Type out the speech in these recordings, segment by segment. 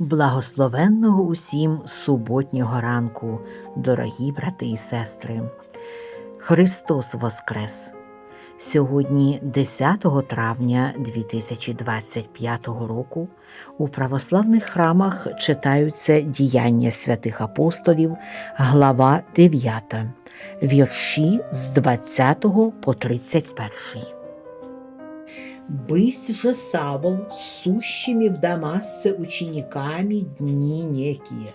Благословенного усім суботнього ранку, дорогі брати і сестри. Христос Воскрес! Сьогодні, 10 травня 2025 року, у православних храмах читаються діяння святих апостолів, глава 9, вірші з 20 по 31. Бысь же Савл с сущими в Дамасце учениками дни некие,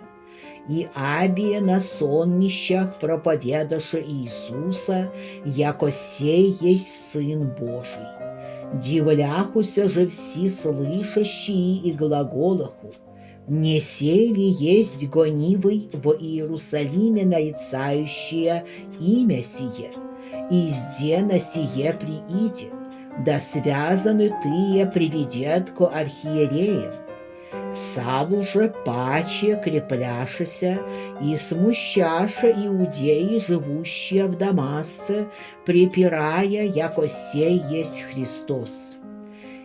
и абие на сонмищах проповедаше Иисуса, яко сей есть Сын Божий. Дивляхуся же все слышащие и глаголаху, не сей ли есть гонивый в Иерусалиме нарицающее имя сие, и зде на сие прииде, да связаны тые приведет ко архиереям. Савл же паче крепляшися и смущаша иудеи, живущие в Дамасце, припирая, яко сей есть Христос.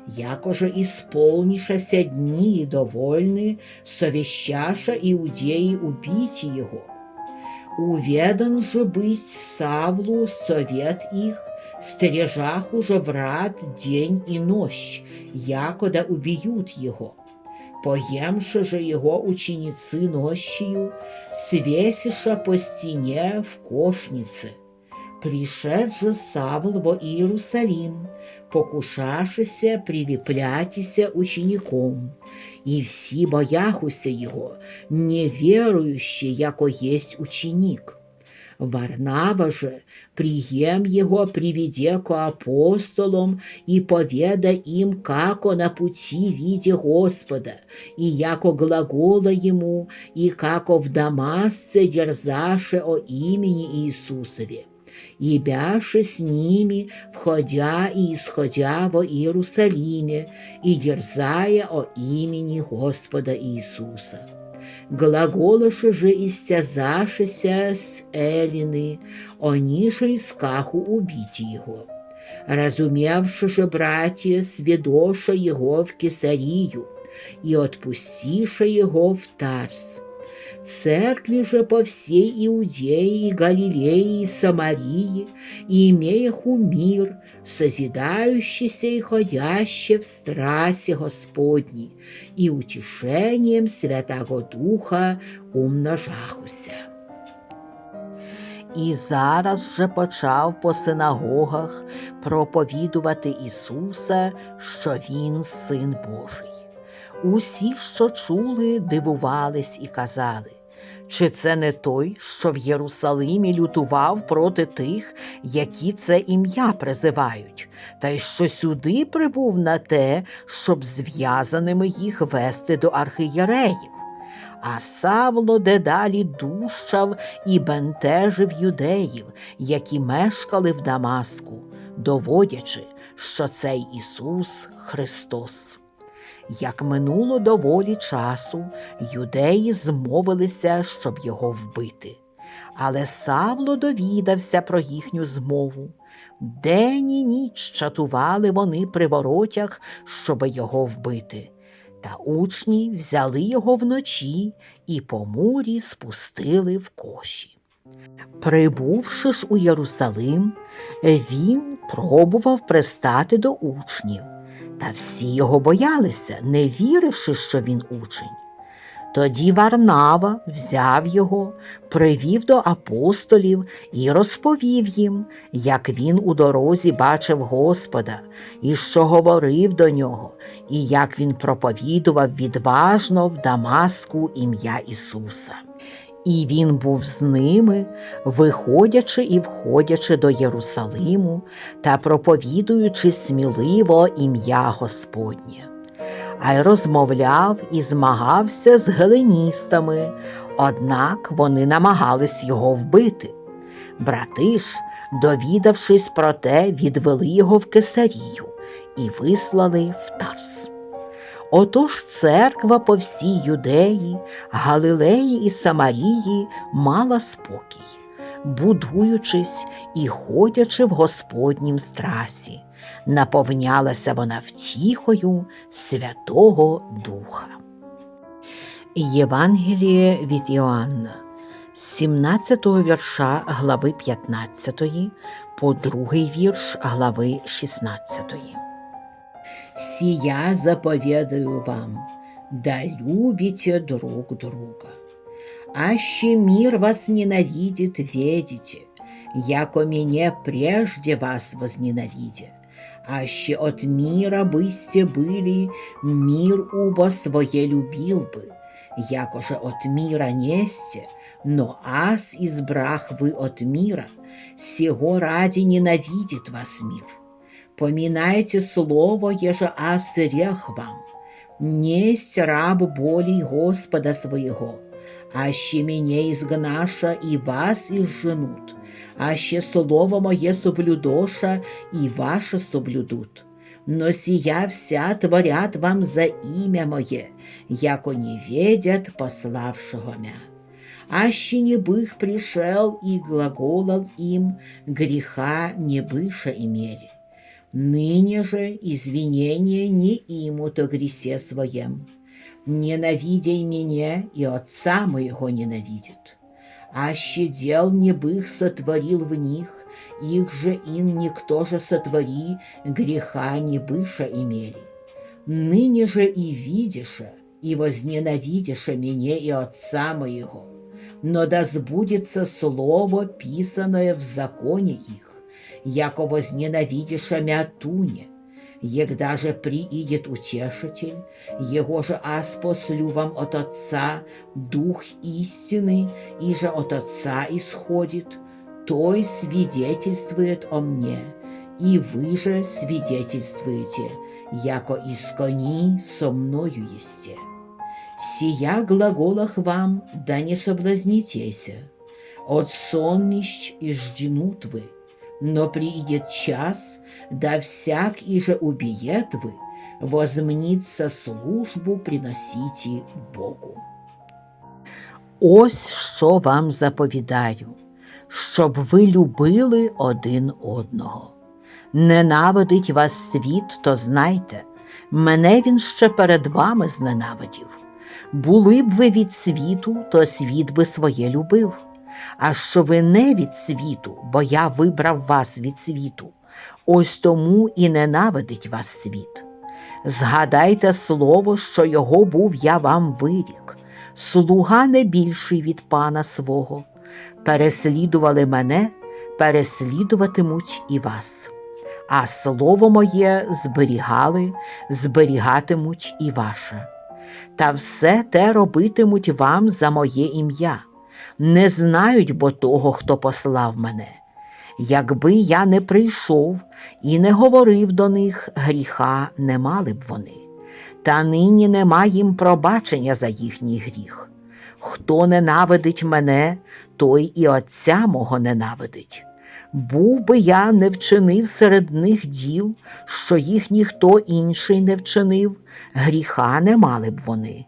Яко же исполнишася дни довольны, совещаша иудеи убить его. Уведан же быть Савлу совет их, стережах уже врат день и ночь, якода убьют его. Поемши же его ученицы нощью, свесиша по стене в кошнице. Пришед же Савл во Иерусалим, покушашися прилеплятися учеником, и все бояхуся его, не верующий, яко есть ученик. Варнава же, прием его приведе к апостолам и поведа им, како на пути виде Господа, и яко глагола ему, и како в Дамасце дерзаше о имени Иисусове. И бяше с ними, входя и исходя во Иерусалиме, и дерзая о имени Господа Иисуса глаголаше же истязашися с Элины, они же искаху убить его. Разумевши же братья, сведоша его в Кесарию и отпустиша его в Тарс. Церкви же по всей Иудее, Галилее и Самарии, и имеяху мир, созидающийся и ходяще в страсе Господней, и утешением Святого Духа умножахуся. І зараз же почав по синагогах проповідувати Ісуса, що Він син Божий. Усі, що чули, дивувались і казали, чи це не той, що в Єрусалимі лютував проти тих, які це ім'я призивають, та й що сюди прибув на те, щоб зв'язаними їх вести до архієреїв. А Савло дедалі дужчав і бентежив юдеїв, які мешкали в Дамаску, доводячи, що цей Ісус Христос. Як минуло доволі часу, юдеї змовилися, щоб його вбити. Але Савло довідався про їхню змову. День і ніч чатували вони при воротях, щоби його вбити. Та учні взяли його вночі і по мурі спустили в коші. Прибувши ж у Єрусалим, він пробував пристати до учнів. Та всі його боялися, не віривши, що він учень. Тоді Варнава взяв його, привів до апостолів і розповів їм, як він у дорозі бачив Господа, і що говорив до нього, і як він проповідував відважно в Дамаску ім'я Ісуса. І він був з ними, виходячи і входячи до Єрусалиму та проповідуючи сміливо ім'я Господнє. А й розмовляв і змагався з геленістами, однак вони намагались його вбити. Брати ж, довідавшись про те, відвели його в Кесарію і вислали в Тарс. Отож церква по всій юдеї, Галилеї і Самарії мала спокій, будуючись і ходячи в Господнім страсі, наповнялася вона втіхою Святого Духа. Євангеліє від Іоанна, 17 вірша глави 15 по другий вірш глави 16. Сія заповедаю вам, да любите друг друга. Аще мир вас ненавидит, ведите, яко меня прежде вас возненавидя. Аще от мира бысте были, мир убо своє любил бы, яко же от мира несте, но аз избрах вы от мира, сего ради ненавидит вас мир. Поминайте слово, еже аз рех вам, несть раб болей Господа своего, аще меня изгнаша и вас изженут, аще слово мое соблюдоша и ваше соблюдут. Но сия вся творят вам за имя мое, яко не ведят пославшего мя. Аще не бых пришел и глаголал им, греха не быша имели. Ныне же извинения не имут о гресе своем. Ненавидя меня, и отца моего ненавидят. Аще дел не бых сотворил в них, их же им никто же сотвори, греха не быша имели. Ныне же и видиша, и возненавидиша меня и отца моего, но да сбудется слово, писанное в законе их, яко возненавидиша мя туне, Егда же приидет утешитель, его же аз послю вам от Отца Дух истины, и же от Отца исходит, той свидетельствует о мне, и вы же свидетельствуете, яко искони со мною есте. Сия глаголах вам, да не соблазнитеся, от соннищ и жденут вы, но приидет час, да всяк же убиет вы, возмнится службу приносите Богу. Ось що вам заповідаю, щоб ви любили один одного. Ненавидить вас світ, то знайте, мене він ще перед вами зненавидів. Були б ви від світу, то світ би своє любив. А що ви не від світу, бо я вибрав вас від світу, ось тому і ненавидить вас світ. Згадайте слово, що його був я вам вирік, слуга не більший від пана свого. Переслідували мене, переслідуватимуть і вас. А слово моє зберігали, зберігатимуть і ваше. Та все те робитимуть вам за моє ім'я не знають бо того, хто послав мене. Якби я не прийшов і не говорив до них, гріха не мали б вони, та нині нема їм пробачення за їхній гріх. Хто ненавидить мене, той і Отця мого ненавидить. Був би я не вчинив серед них діл, що їх ніхто інший не вчинив, гріха не мали б вони.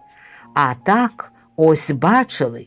А так ось бачили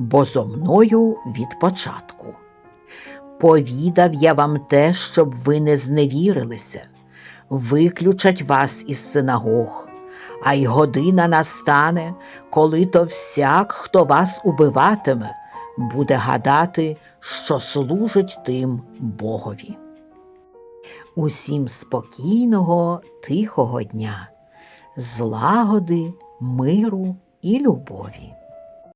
бо зо мною від початку. Повідав я вам те, щоб ви не зневірилися, виключать вас із синагог, а й година настане, коли то всяк, хто вас убиватиме, буде гадати, що служить тим Богові. Усім спокійного, тихого дня, злагоди, миру і любові.